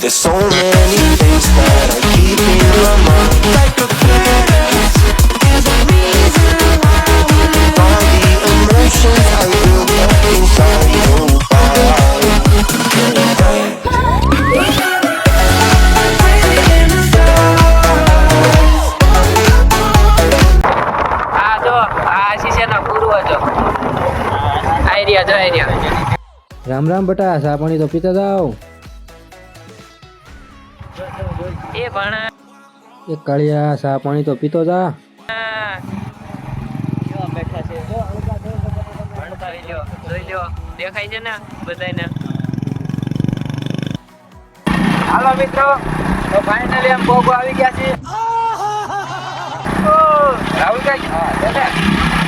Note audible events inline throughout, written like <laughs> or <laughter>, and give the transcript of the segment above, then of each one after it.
There's so many things that I keep in my mind. Like a past. There's a reason why All the emotions I built up inside your આ જો આ શીશેના પૂર્વજો idea જો idea Ram Ram બટા ચા પાણી તો પીતા જાઓ એ ભણા એ કળિયા સા પાણી તો પીતો જા. ભણતા રહી લ્યો જોઈ લ્યો. દેખાય છે ને બધાને હાલો મિત્રો તો ફાઇનલી એમ બોગો આવી ગયા છે રાહુલ.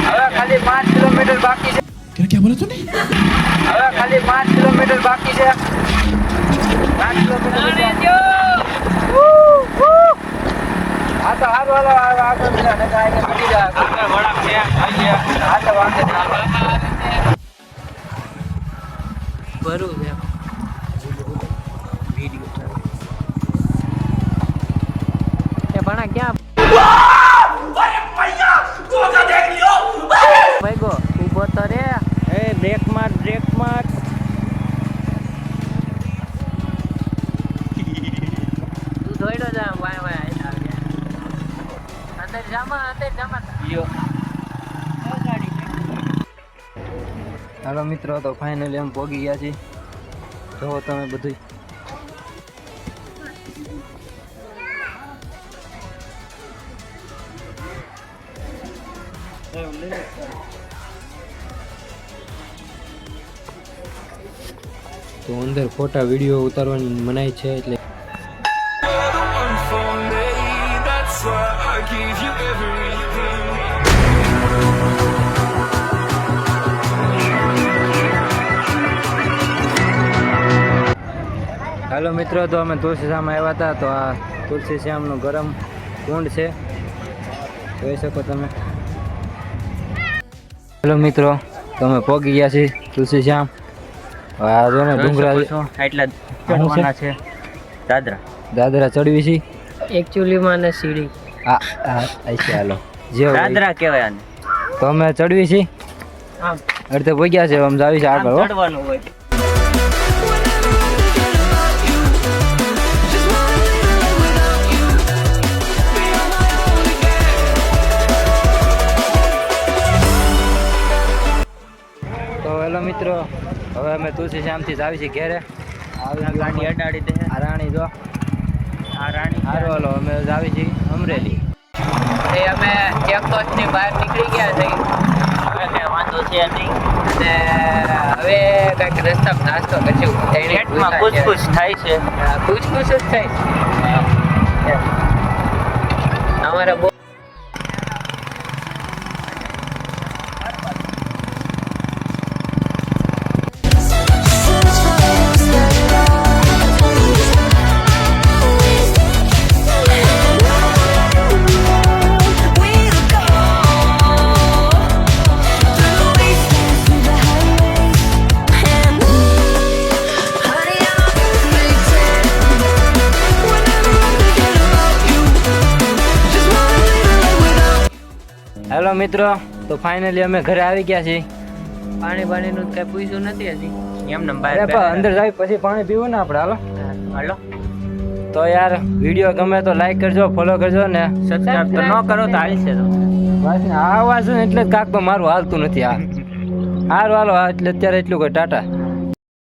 હવે ખાલી પાંચ કિલોમીટર બાકી છે. હવે ખાલી પાંચ કિલોમીટર બાકી છે. પાંચ કિલોમીટર હા તો હારું હાલો હાલો, આગળ બીજા નકર આગળ પડી જાય. હા તો વાંધો નહીં. ભરું છે એ ભણા ક્યાં? ભાઈગો ઊભો તો રે. એ બ્રેક માર બ્રેક માર. હાલો મિત્રો, તો ફાઇનલી એમ ભોગી ગયા છીએ. જોવો તમે બધું તો અંદર ફોટા વીડિયો ઉતારવાની મનાઈ છે એટલે you everything. હાલો મિત્રો તો અમે તુલસી શ્યામ આવ્યા હતા. તો આ તુલસી શ્યામનું ગરમ કુંડ છે. જોઈ શકો તમે. હેલો મિત્રો તો અમે પોગી ગયા છીએ તુલસી શ્યામ આ જો ને ડુંગરા એટલા ચડવાના છે દાદરા. દાદરા ચડવી છે. એકચ્યુઅલીમાં ને સીડી. આ આ આ છે હાલો. જે હોય. દાદરા કહેવાય આને. તો અમે ચડવી છીએ. આમ અડધે પોગ્યા છે આમ જાવી છે આગળ ચડવાનું હોય. મિત્રો હવે અમે તુલસી શ્યામથી જાવી છીએ ઘેરે. આવી ગાડી અડાડી દે. આ રાણી જો. આ રાણી હાલો અમે જાવી છીએ અમરેલી. એ અમે ચેકપોસ્ટ બહાર નીકળી ગયા છે. હવે કઈ વાંધો છે નહીં. અને હવે કંઈક રસ્તા નાસ્તો કરશું પેટમાં કુછ થાય છે. કુછ જ થાય છે. અમારે હેલો મિત્રો. તો ફાઇનલી અમે ઘરે આવી ગયા છીએ. પાણી પાણીનું કઈ પૂછ્યું નથી હજી. એમ નંબર અંદર જાય પછી પાણી પીવું ને આપણે હાલો. હાલો. તો યાર વીડિયો ગમે તો લાઈક કરજો ફોલો કરજો ને સબસ્ક્રાઇબ તો ન કરો તો હાલશે તો. બસ ને આ અવાજ એટલે કાક તો મારું હાલતું નથી આ. <laughs> હારું હાલો એટલે અત્યારે એટલું કોઈ ટાટા.